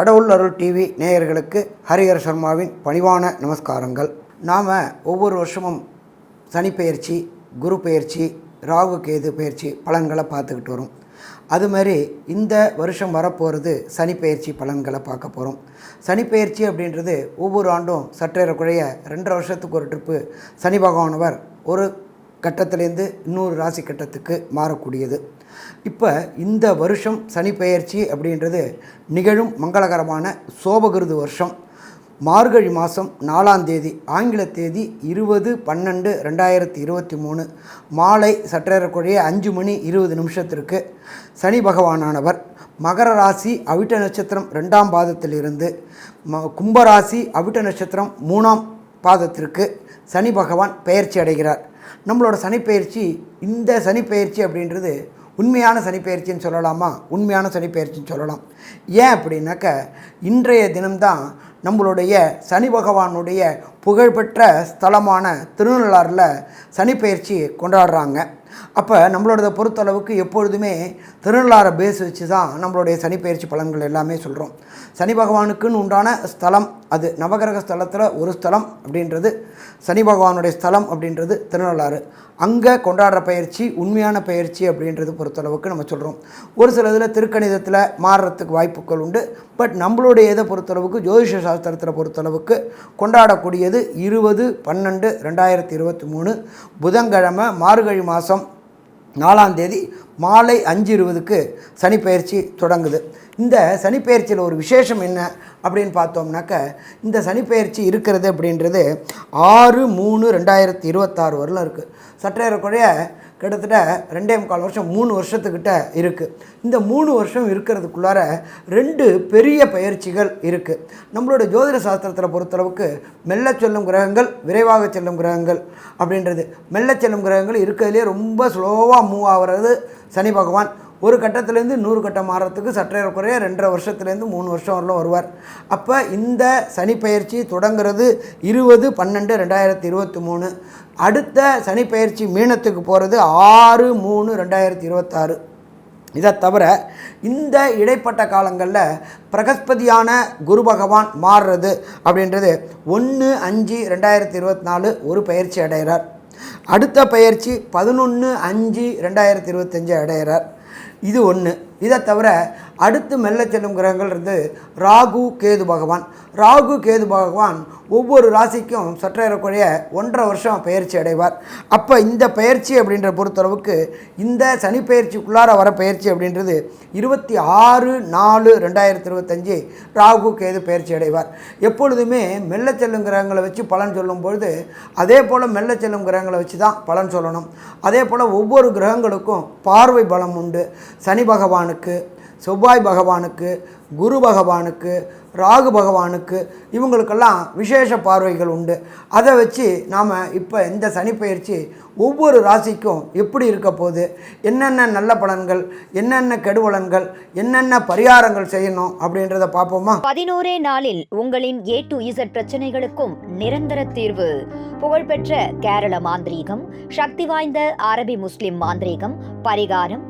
கடவுள் அருள் டிவி நேயர்களுக்கு ஹரிஹர சர்மாவின் பணிவான நமஸ்காரங்கள். நாம் ஒவ்வொரு வருஷமும் சனி பயிற்சி குரு பயிற்சி ராகு கேது பயிற்சி பலன்களை பார்த்துக்கிட்டு வரோம். அது மாதிரி இந்த வருஷம் வரப்போகிறது சனி பலன்களை பார்க்க போகிறோம் சனிப்பெயர்ச்சி அப்படின்றது ஒவ்வொரு ஆண்டும் சற்றேறக்குறைய ரெண்டரை வருஷத்துக்கு ஒரு ட்ரிப்பு சனி பகவானவர் ஒரு கட்டத்திலேருந்து இன்னொரு ராசி கட்டத்துக்கு மாறக்கூடியது. இப்போ இந்த வருஷம் சனி பெயர்ச்சி அப்படின்றது நிகழும் மங்களகரமான சோபகிருது வருஷம். மார்கழி மாதம் நாலாம் தேதி ஆங்கில தேதி இருபது பன்னெண்டு ரெண்டாயிரத்தி இருபத்தி மூணு. மாலை சற்றேறக்குறைய அஞ்சு மணி இருபது நிமிஷத்திற்கு சனி பகவானானவர். மகர ராசி அவிட்ட நட்சத்திரம் ரெண்டாம் பாதத்திலிருந்து ம கும்பராசி அவிட்ட நட்சத்திரம் மூணாம் பாதத்திற்கு சனி பகவான் பெயர்ச்சி அடைகிறார். நம்மளோட சனிப்பெயர்ச்சி இந்த சனிப்பெயர்ச்சி அப்படின்றது உண்மையான சனிப்பெயர்ச்சின்னு சொல்லலாமா? உண்மையான சனிப்பெயர்ச்சின்னு சொல்லலாம். ஏன் அப்படின்னாக்க இன்றைய தினம்தான் நம்மளுடைய சனி பகவானுடைய புகழ்பெற்ற ஸ்தலமான திருநள்ளாறில் சனிப்பெயர்ச்சி கொண்டாடுறாங்க. அப்போ நம்மளோட பொறுத்தளவுக்கு எப்பொழுதுமே திருநள்ளாரை பேஸ் வச்சு தான் நம்மளுடைய சனிப்பெயர்ச்சி பலன்கள் எல்லாமே சொல்கிறோம் சனி பகவானுக்குன்னு உண்டான ஸ்தலம் அது நவகிரக ஸ்தலத்தில் ஒரு ஸ்தலம் அப்படின்றது சனி பகவானுடைய ஸ்தலம் அப்படின்றது திருநள்ளாறு. அங்கே கொண்டாடுற பயிற்சி உண்மையான பயிற்சி அப்படின்றது பொறுத்தளவுக்கு நம்ம சொல்கிறோம் ஒரு சில இதில் திருக்கணிதத்தில் மாறுறதுக்கு வாய்ப்புகள் உண்டு. பட் நம்மளுடைய இதை பொறுத்தளவுக்கு ஜோதிஷ சாஸ்திரத்தில் பொறுத்தளவுக்கு கொண்டாடக்கூடியது இருபது பன்னெண்டு ரெண்டாயிரத்தி இருபத்தி மூணு புதன்கிழமை மார்கழி மாதம் நாலாம் தேதி மாலை அஞ்சு இருபதுக்கு சனிப்பெயர்ச்சி தொடங்குது. இந்த சனிப்பெயர்ச்சியில் ஒரு விசேஷம் என்ன அப்படின்னு பார்த்தோம்னாக்க இந்த சனிப்பெயர்ச்சி இருக்கிறது அப்படின்றது ஆறு மூணு ரெண்டாயிரத்தி இருபத்தாறு வரலாம் இருக்குது சற்றேறக்குறைய கிட்டத்தட்ட ரெண்டே முக்கால் வருஷம் மூணு வருஷத்துக்கிட்ட இருக்குது இந்த மூணு வருஷம் இருக்கிறதுக்குள்ளார ரெண்டு பெரிய பயிற்சிகள் இருக்குது நம்மளோட ஜோதிட சாஸ்திரத்தில் பொறுத்தளவுக்கு மெல்ல செல்லும் கிரகங்கள் விரைவாக செல்லும் கிரகங்கள் அப்படின்றது. மெல்ல செல்லும் கிரகங்கள் இருக்கிறதுலே ரொம்ப ஸ்லோவாக மூவ் ஆகிறது சனி பகவான். ஒரு கட்டத்துலேருந்து நூறு கட்டம் மாறுறதுக்கு சற்றேறக்குறைய ரெண்டரை வருஷத்துலேருந்து மூணு வருஷம் வரலாம் வருவார். அப்போ இந்த சனிப்பயிற்சி தொடங்கிறது தொடங்குறது இருபது பன்னெண்டு ரெண்டாயிரத்தி இருபத்தி மூணு. அடுத்த சனிப்பயிற்சி மீனத்துக்கு போகிறது ஆறு மூணு ரெண்டாயிரத்தி இருபத்தாறு. இதை தவிர இந்த இடைப்பட்ட காலங்களில் பிரகஸ்பதியான குரு பகவான் மாறுறது அப்படின்றது ஒன்று அஞ்சு ரெண்டாயிரத்தி இருபத்தி நாலு ஒரு பயிற்சி அடைகிறார். அடுத்த பயிற்சி பதினொன்று அஞ்சு ரெண்டாயிரத்தி இருபத்தஞ்சு அடைகிறார். இது ஒன்று இதை தவிர அடுத்து மெல்ல செல்லும் கிரகங்கள் இருந்து ராகு கேது பகவான். ராகு கேது பகவான் ஒவ்வொரு ராசிக்கும் சற்றேறக்குறைய ஒன்றரை வருஷம் பயிற்சி அடைவார். அப்போ இந்த பயிற்சி அப்படின்ற பொறுத்தளவுக்கு இந்த சனி பயிற்சிக்குள்ளார வர பயிற்சி அப்படின்றது இருபத்தி ஆறு நாலு ரெண்டாயிரத்தி இருபத்தஞ்சி ராகு கேது பயிற்சி அடைவார். எப்பொழுதுமே மெல்ல செல்லும் கிரகங்களை வச்சு பலன் சொல்லும் பொழுது அதே போல் மெல்ல செல்லும் கிரகங்களை வச்சு தான் பலன் சொல்லணும். அதே போல் ஒவ்வொரு கிரகங்களுக்கும் பார்வை பலம் உண்டு. சனி பகவானுக்கு செவ்வாய் பகவானுக்கு குரு பகவானுக்கு ராகு பகவானுக்கு இவங்களுக்கெல்லாம் விசேஷ பார்வைகள் உண்டு. அதை வச்சு நாம் இப்போ இந்த சனிப்பயிற்சி ஒவ்வொரு ராசிக்கும் எப்படி இருக்க போகுது? என்னென்ன நல்ல பலன்கள் என்னென்ன கெடுபலன்கள் என்னென்ன பரிகாரங்கள் செய்யணும் அப்படின்றத பார்ப்போமா? பதினோரே நாளில் உங்களின் ஏ டு இசட் பிரச்சனைகளுக்கும் நிரந்தர தீர்வு. புகழ்பெற்ற கேரள மாந்திரீகம் சக்தி வாய்ந்த அரபி முஸ்லிம் மாந்திரீகம் பரிகாரம்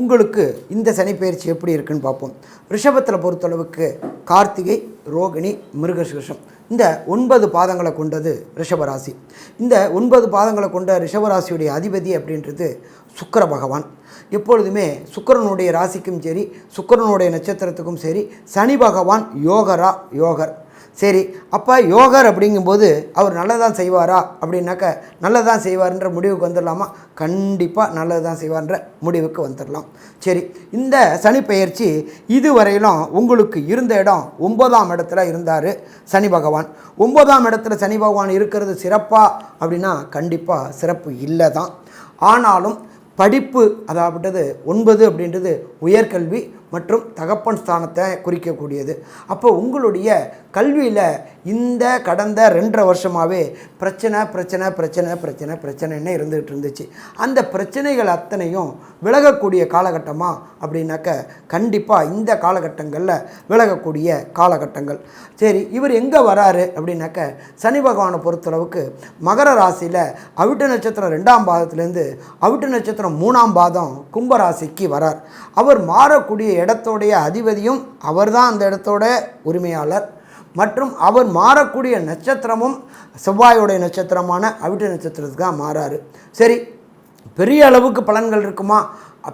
உங்களுக்கு இந்த சனிப்பெயர்ச்சி எப்படி இருக்குன்னு பார்ப்போம். ரிஷபத்தில் பொறுத்தளவுக்கு கார்த்திகை ரோகிணி மிருகசீர்ஷம் இந்த ஒன்பது பாதங்களை கொண்டது ரிஷபராசி. இந்த ஒன்பது பாதங்களை கொண்ட ரிஷபராசியுடைய அதிபதி அப்படின்றது சுக்கர பகவான். எப்பொழுதுமே சுக்கிரனுடைய ராசிக்கும் சரி சுக்கரனுடைய நட்சத்திரத்துக்கும் சரி சனி பகவான் யோகரா யோகர். சரி அப்போ யோகர் அப்படிங்கும்போது அவர் நல்லதான் செய்வாரா? அப்படின்னாக்க நல்லதான் செய்வார்ன்ற முடிவுக்கு வந்துடலாமா? கண்டிப்பாக நல்லது தான் செய்வார்ன்ற முடிவுக்கு வந்துடலாம். சரி இந்த சனி பயிற்சி இதுவரையிலும் உங்களுக்கு இருந்த இடம் ஒன்பதாம் இடத்துல இருந்தார் சனி பகவான். ஒன்பதாம் இடத்துல சனி பகவான் இருக்கிறது சிறப்பா அப்படின்னா கண்டிப்பாக சிறப்பு இல்லை தான் ஆனாலும் படிப்பு அதாவது ஒன்பது அப்படின்றது உயர்கல்வி மற்றும் தகப்பன் ஸ்தானத்தை குறிக்கக்கூடியது. அப்போ உங்களுடைய கல்வியில் இந்த கடந்த ரெண்டரை வருஷமாகவே பிரச்சனை பிரச்சனை பிரச்சனை பிரச்சனை பிரச்சனைன்னு இருந்துகிட்டு இருந்துச்சு. அந்த பிரச்சனைகள் அத்தனையும் விலகக்கூடிய காலகட்டமா அப்படின்னாக்க கண்டிப்பாக இந்த காலகட்டங்களில் விலகக்கூடிய காலகட்டங்கள். சரி இவர் எங்கே வராரு அப்படின்னாக்க சனி பகவானை பொறுத்தளவுக்கு மகர ராசியில் அவிட்ட நட்சத்திரம் ரெண்டாம் பாதத்துலேருந்து அவிட்ட நட்சத்திரம் மூணாம் பாதம் கும்பராசிக்கு வரார். அவர் மாறக்கூடிய இடத்தோடைய அதிபதியும் அவர்தான் அந்த இடத்தோட உரிமையாளர். மற்றும் அவர் மாறக்கூடிய நட்சத்திரமும் செவ்வாயுடைய நட்சத்திரமான அவிட்ட நட்சத்திரத்துக்கு தான் மாறாரு. சரி பெரிய அளவுக்கு பலன்கள் இருக்குமா?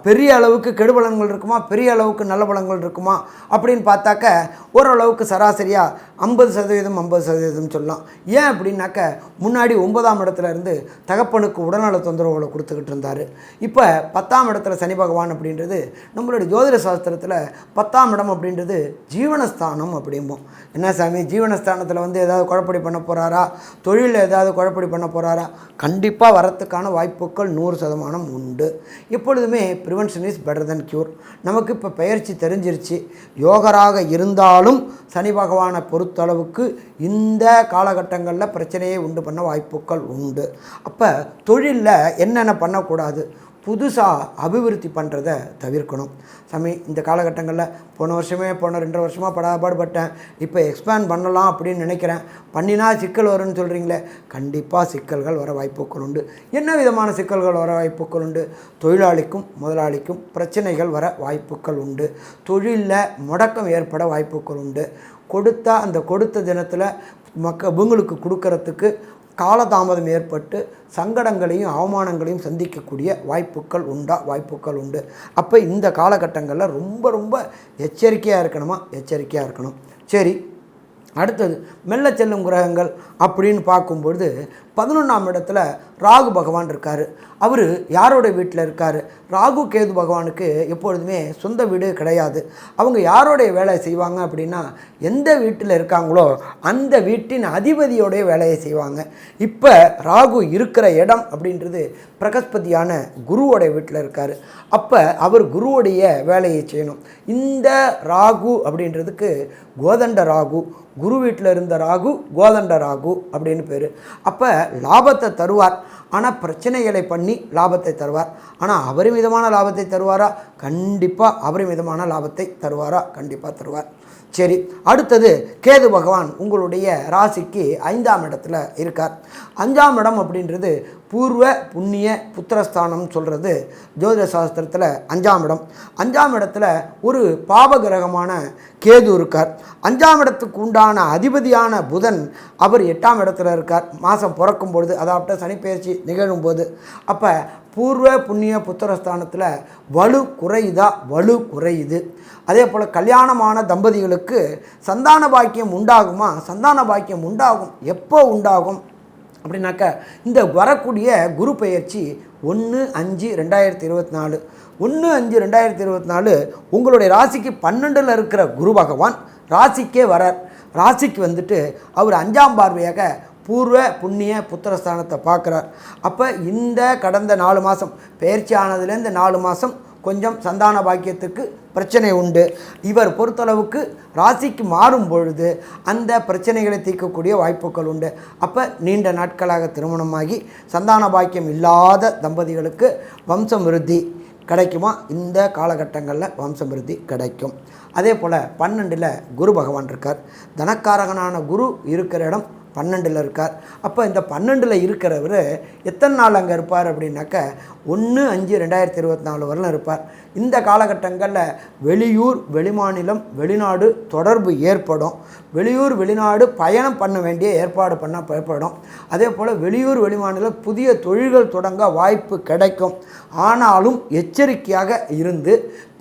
பெரிய அளவுக்கு கெடுபலன்கள் இருக்குமா? பெரிய அளவுக்கு நல்ல பலன்கள் இருக்குமா? அப்படின்னு பார்த்தாக்க ஓரளவுக்கு சராசரியாக ஐம்பது சதவீதம் ஐம்பது சதவீதம் சொல்லலாம். ஏன் அப்படின்னாக்க முன்னாடி ஒன்பதாம் இடத்துல இருந்து தகப்பனுக்கு உடல்நல தொந்தரவுகளை கொடுத்துக்கிட்டு இருந்தார். இப்போ பத்தாம் இடத்துல சனி பகவான் அப்படின்றது நம்மளுடைய ஜோதிட சாஸ்திரத்தில் பத்தாம் இடம் அப்படின்றது ஜீவனஸ்தானம் அப்படிம்போம். என்ன சாமி ஜீவனஸ்தானத்தில் வந்து ஏதாவது குழப்படி பண்ண போகிறாரா தொழிலில் ஏதாவது குழப்படி பண்ண போகிறாரா கண்டிப்பாக வரத்துக்கான வாய்ப்புகள் நூறு சதமானம் உண்டு. எப்பொழுதுமே prevention is better than cure நமக்கு இப்போ பயிற்சி தெரிஞ்சிருச்சு. யோகராக இருந்தாலும் சனி பகவானை பொறுத்தளவுக்கு இந்த காலகட்டங்களில் பிரச்சனையை உண்டு பண்ண வாய்ப்புகள் உண்டு. அப்போ தொழிலில் என்னென்ன பண்ணக்கூடாது? புதுசாக அபிவிருத்தி பண்ணுறத தவிர்க்கணும். சாமி இந்த காலகட்டங்களில் போன வருஷமே போன ரெண்டரை வருஷமாக படாபாடுபட்டேன். இப்போ எக்ஸ்பேண்ட் பண்ணலாம் அப்படின்னு நினைக்கிறேன். பண்ணினா சிக்கல் வரும்னு சொல்கிறீங்களே கண்டிப்பாக சிக்கல்கள் வர வாய்ப்புகள் உண்டு. என்ன விதமான சிக்கல்கள் வர வாய்ப்புகள் உண்டு? தொழிலாளிக்கும் முதலாளிக்கும் பிரச்சனைகள் வர வாய்ப்புகள் உண்டு. தொழிலில் முடக்கம் ஏற்பட வாய்ப்புகள் உண்டு. கொடுத்தா அந்த கொடுத்த தினத்தில் மக்க இவங்களுக்கு கொடுக்கறதுக்கு காலதாமதம் ஏற்பட்டு சங்கடங்களையும் அவமானங்களையும் சந்திக்கக்கூடிய வாய்ப்புகள் உண்டா? வாய்ப்புகள் உண்டு. அப்போ இந்த காலகட்டங்களில் ரொம்ப ரொம்ப எச்சரிக்கையாக இருக்கணுமா? எச்சரிக்கையாக இருக்கணும். சரி அடுத்தது மெல்ல செல்லும் கிரகங்கள் அப்படின்னு பார்க்கும்பொழுது பதினொன்றாம் இடத்துல ராகு பகவான் இருக்கார். அவர் யாரோட வீட்டில் இருக்கார்? ராகு கேது பகவானுக்கு எப்பொழுதுமே சொந்த வீடு கிடையாது. அவங்க யாரோடைய வேலையை செய்வாங்க அப்படின்னா எந்த வீட்டில் இருக்காங்களோ அந்த வீட்டின் அதிபதியோடைய வேலையை செய்வாங்க. இப்போ ராகு இருக்கிற இடம் அப்படின்றது பிரகஸ்பதியான குருவோடைய வீட்டில் இருக்கார். அப்போ அவர் குருவோடைய வேலையை செய்யணும். இந்த ராகு அப்படின்றதுக்கு கோதண்ட ராகு குரு வீட்டில் இருந்த ராகு கோதண்ட ராகு அப்படின்னு பேர். அப்போ லாபத்தை தருவார். ஆனால் பிரச்சனைகளை பண்ணி லாபத்தை தருவார். ஆனால் அபரிமிதமான லாபத்தை தருவாரா? கண்டிப்பாக அபரிமிதமான லாபத்தை தருவாரா? கண்டிப்பாக தருவார். சரி அடுத்தது கேது பகவான் உங்களுடைய ராசிக்கு ஐந்தாம் இடத்துல இருக்கார். அஞ்சாம் இடம் அப்படின்றது பூர்வ புண்ணிய புத்திரஸ்தானம் சொல்கிறது ஜோதிட சாஸ்திரத்தில் அஞ்சாம் இடம். அஞ்சாம் இடத்துல ஒரு பாபகிரகமான கேது இருக்கார். அஞ்சாம் இடத்துக்கு உண்டான அதிபதியான புதன் அவர் எட்டாம் இடத்துல இருக்கார். மாதம் பிறக்கும் பொழுது அதாவது சனிப்பெயர்ச்சி நிகழும் போது அப்போ பூர்வ புண்ணிய புத்திரஸ்தானத்தில் வலு குறையுதா? வலு குறையுது. அதே போல் கல்யாணமான தம்பதிகளுக்கு சந்தான பாக்கியம் உண்டாகுமா? சந்தான பாக்கியம் உண்டாகும். எப்போ உண்டாகும்? அப்படின்னாக்கா இந்த வரக்கூடிய குரு பெயர்ச்சி ஒன்று அஞ்சு ரெண்டாயிரத்தி இருபத்தி நாலு ஒன்று அஞ்சு ரெண்டாயிரத்தி இருபத்தி நாலு உங்களுடைய ராசிக்கு பன்னெண்டில் இருக்கிற குரு பகவான் ராசிக்கே வரார். ராசிக்கு வந்துட்டு அவர் அஞ்சாம் பார்வையாக பூர்வ புண்ணிய புத்திரஸ்தானத்தை பார்க்குறார். அப்போ இந்த கடந்த நாலு மாதம் பயிற்சி ஆனதுலேருந்து நாலு மாதம் கொஞ்சம் சந்தான பாக்கியத்துக்கு பிரச்சனை உண்டு. இவர் பொறுத்தளவுக்கு ராசிக்கு மாறும் பொழுது அந்த பிரச்சனைகளை தீர்க்கக்கூடிய வாய்ப்புகள் உண்டு. அப்போ நீண்ட நாட்களாக திருமணமாகி சந்தான பாக்கியம் இல்லாத தம்பதிகளுக்கு வம்சம் விருத்தி கிடைக்குமா? இந்த காலகட்டங்களில் வம்சம் விருத்தி கிடைக்கும். அதே போல் பன்னெண்டில் குரு பகவான் இருக்கார். தனக்காரகனான குரு இருக்கிற இடம் பன்னெண்டில் இருக்கார். அப்போ இந்த பன்னெண்டில் இருக்கிறவர் எத்தனை நாள் அங்கே இருப்பார் அப்படின்னாக்க ஒன்று அஞ்சு ரெண்டாயிரத்தி இருபத்தி நாலு வரலாம் இருப்பார். இந்த காலகட்டங்களில் வெளியூர் வெளிமாநிலம் வெளிநாடு தொடர்பு ஏற்படும். வெளியூர் வெளிநாடு பயணம் பண்ண வேண்டிய ஏற்பாடு பண்ண ஏற்படும் அதே போல் வெளியூர் வெளிமாநிலம் புதிய தொழில்கள் தொடங்க வாய்ப்பு கிடைக்கும். ஆனாலும் எச்சரிக்கையாக இருந்து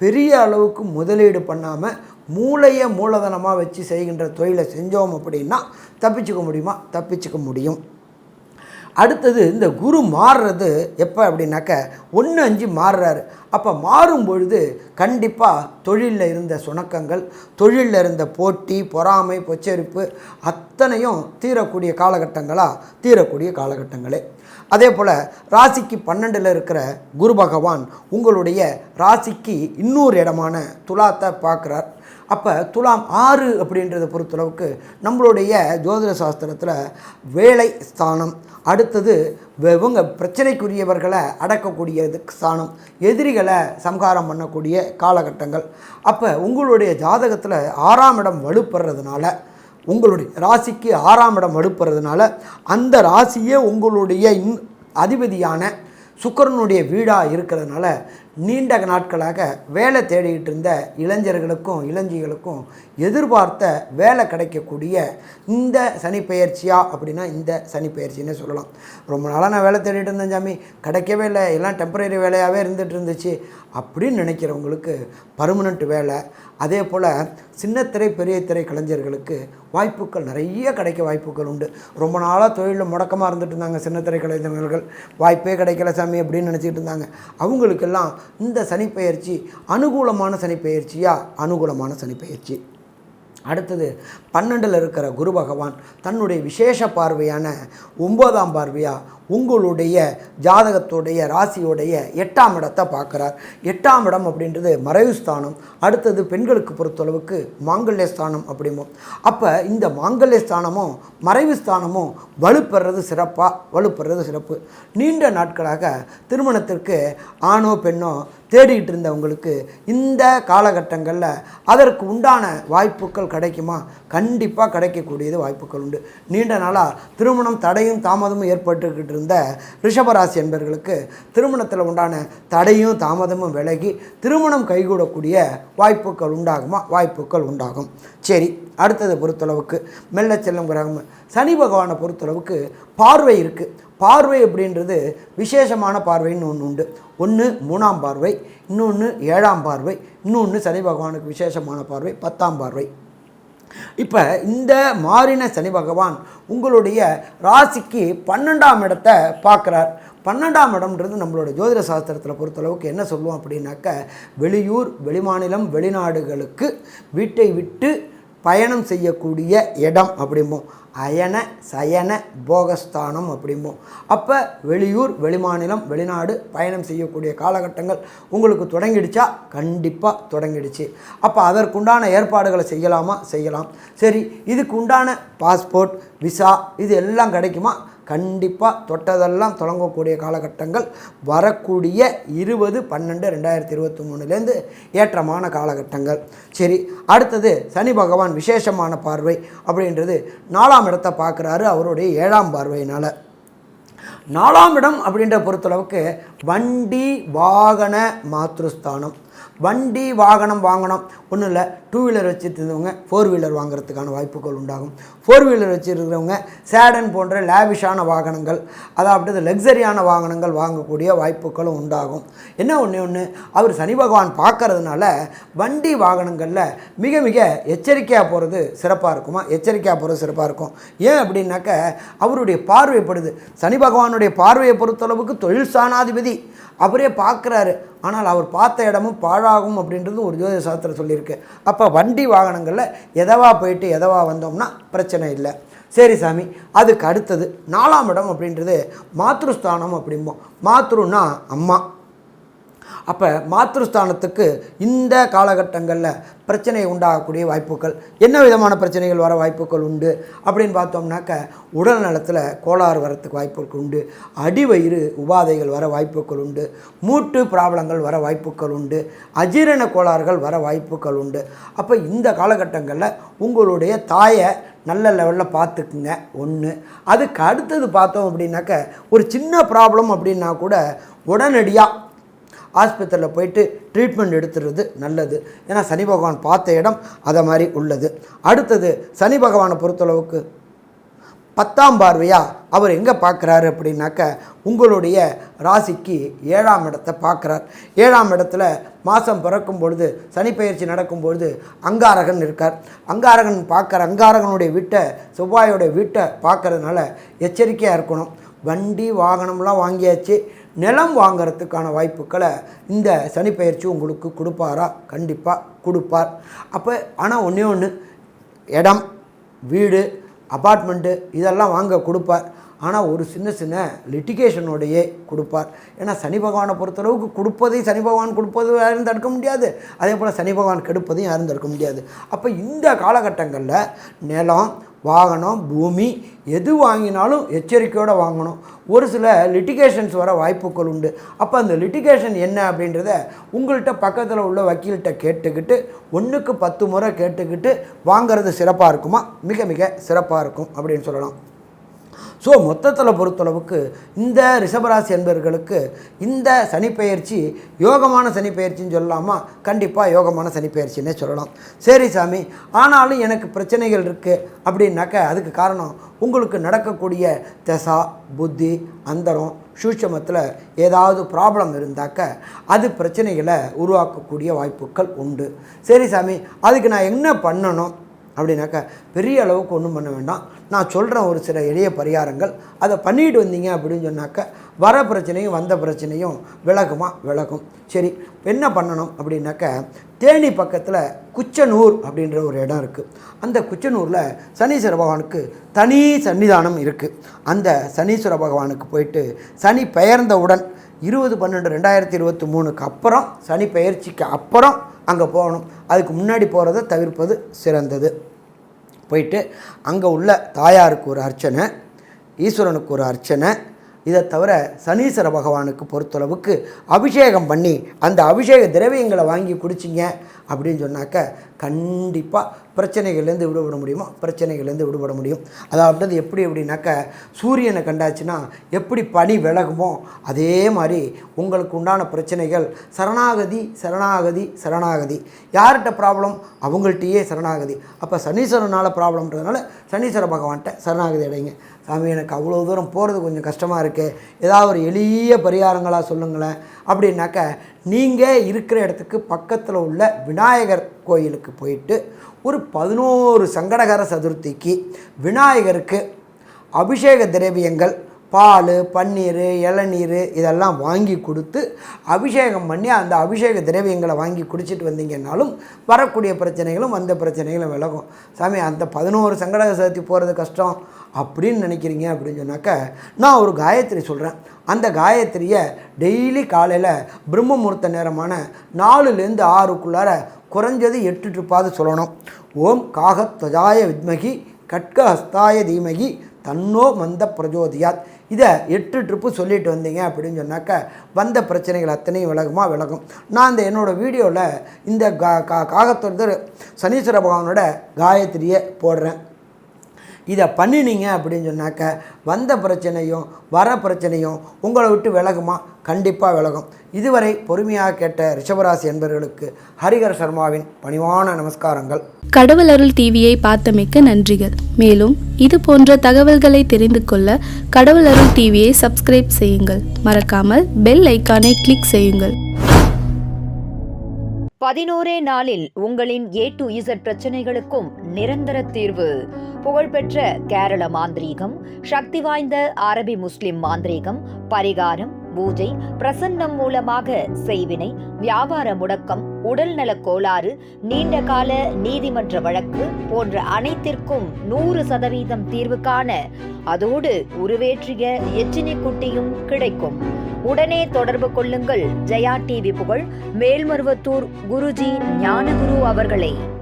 பெரிய அளவுக்கு முதலீடு பண்ணாமல் மூளையை மூலதனமாக வச்சு செய்கின்ற தொழிலை செஞ்சோம் அப்படின்னா தப்பிச்சுக்க முடியுமா? தப்பிச்சுக்க முடியும். அடுத்தது இந்த குரு மாறுறது எப்போ அப்படின்னாக்க ஒன்று அஞ்சு மாறுறாரு. அப்போ மாறும் பொழுது கண்டிப்பாக தொழிலில் இருந்த சுணக்கங்கள் தொழிலில் இருந்த போட்டி பொறாமை பொச்சரிப்பு அத்தனையும் தீரக்கூடிய காலகட்டங்களாக தீரக்கூடிய காலகட்டங்களே. அதே போல் ராசிக்கு பன்னெண்டில் இருக்கிற குரு பகவான் உங்களுடைய ராசிக்கு இன்னொரு இடமான துலாத்தை பார்க்குறார். அப்போ துலாம் ஆறு அப்படின்றத பொறுத்தளவுக்கு நம்மளுடைய ஜோதிட சாஸ்திரத்தில் வேலை ஸ்தானம் அடுத்தது இவங்க பிரச்சனைக்குரியவர்களை அடக்கக்கூடியது ஸ்தானம் எதிரிகளை சம்ஹாரம் பண்ணக்கூடிய காலகட்டங்கள். அப்போ உங்களுடைய ஜாதகத்தில் ஆறாம் இடம் வலுப்படுறதுனால உங்களுடைய ராசிக்கு ஆறாம் இடம் வலுப்படுறதுனால அந்த ராசியே உங்களுடைய இன் அதிபதியான சுக்கிரனுடைய வீடாக இருக்கிறதுனால நீண்ட நாட்களாக வேலை தேடிக்கிட்டு இருந்த இளைஞர்களுக்கும் இளைஞர்களுக்கும் எதிர்பார்த்த வேலை கிடைக்கக்கூடிய இந்த சனிப்பெயர்ச்சியா அப்படின்னா இந்த சனிப்பெயர்ச்சின்னு சொல்லலாம். ரொம்ப நாளாக நான் வேலை தேடிட்டு இருந்தேன் சாமி. கிடைக்கவே இல்லை. எல்லாம் டெம்பரரி வேலையாகவே இருந்துகிட்டு இருந்துச்சு. அப்படின்னு நினைக்கிறவங்களுக்கு பர்மனெண்ட் வேலை. அதே போல் சின்னத்திரை பெரிய திரை கலைஞர்களுக்கு வாய்ப்புகள் நிறைய கிடைக்க வாய்ப்புகள் உண்டு. ரொம்ப நாளாக தொழிலில் முடக்கமாக இருந்துட்டு இருந்தாங்க சின்னத்திரை கலைஞர்கள். வாய்ப்பே கிடைக்கல சாமி அப்படின்னு நினச்சிக்கிட்டு இருந்தாங்க. அவங்களுக்கெல்லாம் இந்த சனிப்பெயர்ச்சி அனுகூலமான சனிப்பெயர்ச்சியா? அனுகூலமான சனிப்பெயர்ச்சி. அடுத்தது பன்னெண்டில் இருக்கிற குரு பகவான் தன்னுடைய விசேஷ பார்வையான ஒன்பதாம் பார்வையாக உங்களுடைய ஜாதகத்துடைய ராசியுடைய எட்டாம் இடத்தை பார்க்குறார். எட்டாம் இடம் அப்படின்றது மறைவு ஸ்தானம் அடுத்தது பெண்களுக்கு பொறுத்தளவுக்கு மாங்கல்ய ஸ்தானம் அப்படிமோ அப்போ இந்த மாங்கல்ய ஸ்தானமும் மறைவு ஸ்தானமும் வலுப்பெறது சிறப்பாக வலுப்பெறது சிறப்பு. நீண்ட நாட்களாக திருமணத்திற்கு ஆணோ பெண்ணோ தேடிக்கிட்டு இருந்தவங்களுக்கு இந்த காலகட்டங்களில் அதற்கு உண்டான வாய்ப்புகள் கிடைக்குமா? கண்டிப்பாக கிடைக்கக்கூடியது வாய்ப்புகள் உண்டு. நீண்ட நாளாக திருமணம் தடையும் தாமதமும் ஏற்பட்டுக்கிட்டு இருந்த ரிஷபராசி என்பவர்களுக்கு திருமணத்தில் உண்டான தடையும் தாமதமும் விலகி திருமணம் கைகூடக்கூடிய வாய்ப்புகள் உண்டாகுமா? வாய்ப்புகள் உண்டாகும். சரி அடுத்ததை பொறுத்தளவுக்கு மெல்ல செல்லும் கிரகம். சனி பகவானை பொறுத்தளவுக்கு பார்வை இருக்குது பார்வை அப்படின்றது விசேஷமான பார்வைன்னு ஒன்று உண்டு. ஒன்று மூணாம் பார்வை இன்னொன்று ஏழாம் பார்வை இன்னொன்று சனி பகவானுக்கு விசேஷமான பார்வை பத்தாம் பார்வை. இப்போ இந்த மாறின சனி பகவான் உங்களுடைய ராசிக்கு பன்னெண்டாம் இடத்தை பார்க்குறார். பன்னெண்டாம் இடம்ன்றது நம்மளோட ஜோதிட சாஸ்திரத்தில் பொறுத்தளவுக்கு என்ன சொல்லுவோம் அப்படின்னாக்க வெளியூர் வெளிமாநிலம் வெளிநாடுகளுக்கு வீட்டை விட்டு பயணம் செய்யக்கூடிய இடம் அப்படிம்போம் அயன சயன போகஸ்தானம் அப்படிம்போம் அப்போ வெளியூர் வெளிமாநிலம் வெளிநாடு பயணம் செய்யக்கூடிய காலகட்டங்கள் உங்களுக்கு தொடங்கிடுச்சா? கண்டிப்பாக தொடங்கிடுச்சு. அப்போ அதற்குண்டான ஏற்பாடுகளை செய்யலாமா? செய்யலாம். சரி இதுக்கு உண்டான பாஸ்போர்ட் விசா இது எல்லாம் கிடைக்குமா? கண்டிப்பாக தொட்டதெல்லாம் தொடங்கக்கூடிய காலகட்டங்கள் வரக்கூடிய இருபது பன்னெண்டு ரெண்டாயிரத்தி இருபத்தி மூணுலேருந்து ஏற்றமான காலகட்டங்கள். சரி அடுத்தது சனி பகவான் விசேஷமான பார்வை அப்படின்றது நாலாம் இடத்தை பார்க்குறாரு அவருடைய ஏழாம் பார்வையினால். நாலாம் இடம் அப்படின்ற பொறுத்தளவுக்கு வண்டி வாகன மாத்ருஸ்தானம். வண்டி வாகனம் வாங்கணும். ஒன்றும் இல்லை டூ வீலர் வச்சுருந்தவங்க ஃபோர் வீலர் வாங்குறதுக்கான வாய்ப்புகள் உண்டாகும். ஃபோர் வீலர் வச்சுருக்கிறவங்க சேடன் போன்ற லேவிஷான வாகனங்கள் அதாவது லக்ஸரியான வாகனங்கள் வாங்கக்கூடிய வாய்ப்புகளும் உண்டாகும். என்ன ஒன்று ஒன்று அவர் சனி பகவான் பார்க்கறதுனால வண்டி வாகனங்களில் மிக மிக எச்சரிக்கையாக போகிறது சிறப்பாக இருக்குமா? எச்சரிக்கையாக போகிறது சிறப்பாக இருக்கும். ஏன் அப்படின்னாக்க அவருடைய பார்வைப்படுது. சனி பகவானுடைய பார்வையை பொறுத்தளவுக்கு தொழில் சாணாதிபதி. அவரே பார்க்குறாரு. ஆனால் அவர் பார்த்த இடமும் பாழாகும் அப்படின்றது ஒரு ஜோதிட சாஸ்திரம் சொல்லியிருக்கு. அப்போ வண்டி வாகனங்களில் எதவா போயிட்டு எதவா வந்தோம்னா பிரச்சனை இல்லை. சரி சாமி அதுக்கு அடுத்தது நாலாம் இடம் அப்படின்றது மாத்ருஸ்தானம் அப்படிம்போம். மாத்ருன்னா அம்மா. அப்போ மாத்ருஸ்தானத்துக்கு இந்த காலகட்டங்களில் பிரச்சனை உண்டாகக்கூடிய வாய்ப்புகள் என்ன விதமான பிரச்சனைகள் வர வாய்ப்புகள் உண்டு அப்படின்னு பார்த்தோம்னாக்க உடல் நலத்தில் கோளாறு வரத்துக்கு வாய்ப்புகள் உண்டு அடிவயிறு உபாதைகள் வர வாய்ப்புகள் உண்டு மூட்டு ப்ராப்ளங்கள் வர வாய்ப்புகள் உண்டு அஜீரண கோளாறுகள் வர வாய்ப்புகள் உண்டு. அப்போ இந்த காலகட்டங்களில் உங்களுடைய தாயை நல்ல லெவலில் பார்த்துக்குங்க. ஒன்று அதுக்கு அடுத்தது பார்த்தோம் அப்படின்னாக்க ஒரு சின்ன ப்ராப்ளம் அப்படின்னா கூட உடனடியாக ஆஸ்பத்திரியில் போயிட்டு ட்ரீட்மெண்ட் எடுத்துடுறது நல்லது. ஏன்னா சனி பகவான் பார்த்த இடம் அதை மாதிரி உள்ளது. அடுத்தது சனி பகவானை பொறுத்தளவுக்கு பத்தாம் பார்வையாக அவர் எங்கே பார்க்குறாரு அப்படின்னாக்க உங்களுடைய ராசிக்கு ஏழாம் இடத்தை பார்க்குறார். ஏழாம் இடத்துல மாதம் பிறக்கும் பொழுது சனிப்பயிற்சி நடக்கும் பொழுது அங்காரகன் இருக்கார். அங்காரகன் பார்க்குற அங்காரகனுடைய வீட்டை செவ்வாயோட வீட்டை பார்க்கறதுனால எச்சரிக்கையாக இருக்கணும். வண்டி வாகனம்லாம் வாங்கியாச்சு. நிலம் வாங்கிறதுக்கான வாய்ப்புகளை இந்த சனிப்பெயர்ச்சி உங்களுக்கு கொடுப்பாரா? கண்டிப்பாக கொடுப்பார். அப்போ ஆனால் ஒன்றே ஒன்று இடம் வீடு அப்பார்ட்மெண்ட்டு இதெல்லாம் வாங்க கொடுப்பார். ஆனால் ஒரு சின்ன சின்ன லிட்டிகேஷனோடையே கொடுப்பார். ஏன்னா சனி பகவானை பொறுத்தளவுக்கு கொடுப்பதையும் சனி பகவான் கொடுப்பது யாரும் தடுக்க முடியாது. அதே போல் சனி பகவான் கெடுப்பதையும் யாரும் தடுக்க முடியாது. அப்போ இந்த காலகட்டங்களில் நிலம் வாகனம் பூமி எது வாங்கினாலும் எச்சரிக்கையோடு வாங்கணும். ஒரு சில லிட்டிகேஷன்ஸ் வர வாய்ப்புகள் உண்டு. அப்போ அந்த லிட்டிகேஷன் என்ன அப்படின்றத உங்கள்கிட்ட பக்கத்தில் உள்ள வக்கீல்கிட்ட கேட்டுக்கிட்டு ஒன்றுக்கு பத்து முறை கேட்டுக்கிட்டு வாங்கிறது சிறப்பாக இருக்குமா? மிக மிக சிறப்பாக இருக்கும் அப்படின்னு சொல்லலாம். ஸோ மொத்தத்தில் பொறுத்தளவுக்கு இந்த ரிஷபராசி என்பவர்களுக்கு இந்த சனிப்பெயர்ச்சி யோகமான சனிப்பெயர்ச்சின்னு சொல்லாமா? கண்டிப்பாக யோகமான சனிப்பெயர்ச்சின்னே சொல்லலாம். சரி சாமி ஆனாலும் எனக்கு பிரச்சனைகள் இருக்குது அப்படின்னாக்க அதுக்கு காரணம் உங்களுக்கு நடக்கக்கூடிய தசா புத்தி அந்தரம் சூட்சமத்தில் ஏதாவது ப்ராப்ளம் இருந்தாக்க அது பிரச்சனைகளை உருவாக்கக்கூடிய வாய்ப்புகள் உண்டு. சரி சாமி அதுக்கு நான் என்ன பண்ணணும் அப்படின்னாக்கா பெரிய அளவுக்கு ஒன்றும் பண்ண வேண்டாம். நான் சொல்கிறேன் ஒரு சில எளிய பரிகாரங்கள். அதை பண்ணிட்டு வந்தீங்க அப்படின்னு சொன்னாக்க வர பிரச்சனையும் வந்த பிரச்சனையும் விளக்குமா விலகும். சரி என்ன பண்ணணும் அப்படின்னாக்க தேனி பக்கத்தில் குச்சனூர் அப்படின்ற ஒரு இடம் இருக்குது அந்த குச்சனூரில் சனீஸ்வர பகவானுக்கு தனி சன்னிதானம் இருக்குது அந்த சனீஸ்வர பகவானுக்கு போயிட்டு சனி பெயர்ந்தவுடன் இருபது பன்னெண்டு ரெண்டாயிரத்தி இருபத்தி மூணுக்கு அப்புறம் சனி பெயர்ச்சிக்கு அப்புறம் அங்கே போகணும். அதுக்கு முன்னாடி போகிறத தவிர்ப்பது சிறந்தது. போயிட்டு அங்கே உள்ள தாயாருக்கு ஒரு அர்ச்சனை ஈஸ்வரனுக்கு ஒரு அர்ச்சனை இதை தவிர சனீஸ்வர பகவானுக்கு பொறுத்தளவுக்கு அபிஷேகம் பண்ணி அந்த அபிஷேக திரவியங்களை வாங்கி குடிச்சிங்க அப்படின்னு சொன்னாக்க கண்டிப்பாக பிரச்சனைகள்லேருந்து விடுபட முடியுமோ? பிரச்சனைகள்லேருந்து விடுபட முடியும். அதாவது எப்படி எப்படின்னாக்க சூரியனை கண்டாச்சுன்னா எப்படி பனி விலகுமோ அதே மாதிரி உங்களுக்கு உண்டான பிரச்சனைகள் சரணாகதி சரணாகதி சரணாகதி. யார்கிட்ட ப்ராப்ளம் அவங்கள்ட்டையே சரணாகதி. அப்போ சனீஸ்வரனால் ப்ராப்ளம்ன்றதுனால சனீஸ்வர பகவான்கிட்ட சரணாகதி அடைங்க. சாமி எனக்கு அவ்வளோ தூரம் போகிறது கொஞ்சம் கஷ்டமாக இருக்குது ஏதாவது ஒரு எளிய பரிகாரங்களாக சொல்லுங்களேன். அப்படின்னாக்க நீங்கள் இருக்கிற இடத்துக்கு பக்கத்தில் உள்ள விநாயகர் கோயிலுக்கு போயிட்டு ஒரு பதினோரு சங்கடகர சதுர்த்திக்கு விநாயகருக்கு அபிஷேக திரவியங்கள் பால் பன்னீர் இளநீர் இதெல்லாம் வாங்கி கொடுத்து அபிஷேகம் பண்ணி அந்த அபிஷேக திரவியங்களை வாங்கி குடிச்சிட்டு வந்தீங்கன்னாலும் வரக்கூடிய பிரச்சனைகளும் வந்த பிரச்சனைகளும் விலகும். சாமி அந்த பதினோரு சங்கடக சதுர்த்தி போகிறது கஷ்டம் அப்படின்னு நினைக்கிறீங்க அப்படின்னு சொன்னாக்க நான் ஒரு காயத்ரி சொல்கிறேன் அந்த காயத்ரியை டெய்லி காலையில் பிரம்ம முகூர்த்த நேரமான நாலுலேருந்து ஆறுக்குள்ளார குறைஞ்சது எட்டு ட்ரிப்பாவது சொல்லணும். ஓம் காகத்வஜாய வித்மகி கட்கஹஸ்தாய தீமகி தன்னோ மந்த பிரஜோதியாத். இதை எட்டு ட்ரிப்பு சொல்லிட்டு வந்தீங்க அப்படின்னு சொன்னாக்க வந்த பிரச்சனைகள் அத்தனையும் விலகுமா? விலகும். நான் இந்த என்னோடய வீடியோவில் இந்த கா கா காகத்தொருத்தர் சனீஸ்வர பகவானோட காயத்ரியை போடுறேன். இதை பண்ணினீங்க அப்படின்னு சொன்னாக்க வந்த பிரச்சனையும் வர பிரச்சனையும் உங்களை விட்டு விலகுமா? கண்டிப்பாக விலகும். இதுவரை பொறுமையாக கேட்ட ரிஷபராசி என்பவர்களுக்கு ஹரிஹர சர்மாவின் பணிவான நமஸ்காரங்கள். கடவுள் அருள் டிவியை பார்த்தமைக்க நன்றிகள். மேலும் இது போன்ற தகவல்களை தெரிந்து கொள்ள கடவுள் அருள் டிவியை சப்ஸ்கிரைப் செய்யுங்கள். மறக்காமல் பெல் ஐக்கானை கிளிக் செய்யுங்கள். பதினோரே நாளில் உங்களின் ஏ டு இசட் பிரச்சனைகளுக்கும் நிரந்தர தீர்வு. புகழ்பெற்ற கேரள மாந்திரீகம் சக்தி வாய்ந்த அரபி முஸ்லிம் மாந்திரீகம் பரிகாரம் பூஜை பிரசன்னம் மூலமாக செய்வினை வியாபார முடக்கம் உடல்நலக் கோளாறு நீண்ட கால நீதிமன்ற வழக்கு போன்ற அனைத்திற்கும் நூறு சதவீதம் தீர்வு காண அதோடு உருவேற்றிய எச்சினி குட்டியும் கிடைக்கும். உடனே தொடர்பு கொள்ளுங்கள். ஜெயா டிவி புகழ் மேல்மருவத்தூர் குருஜி ஞானகுரு அவர்களை.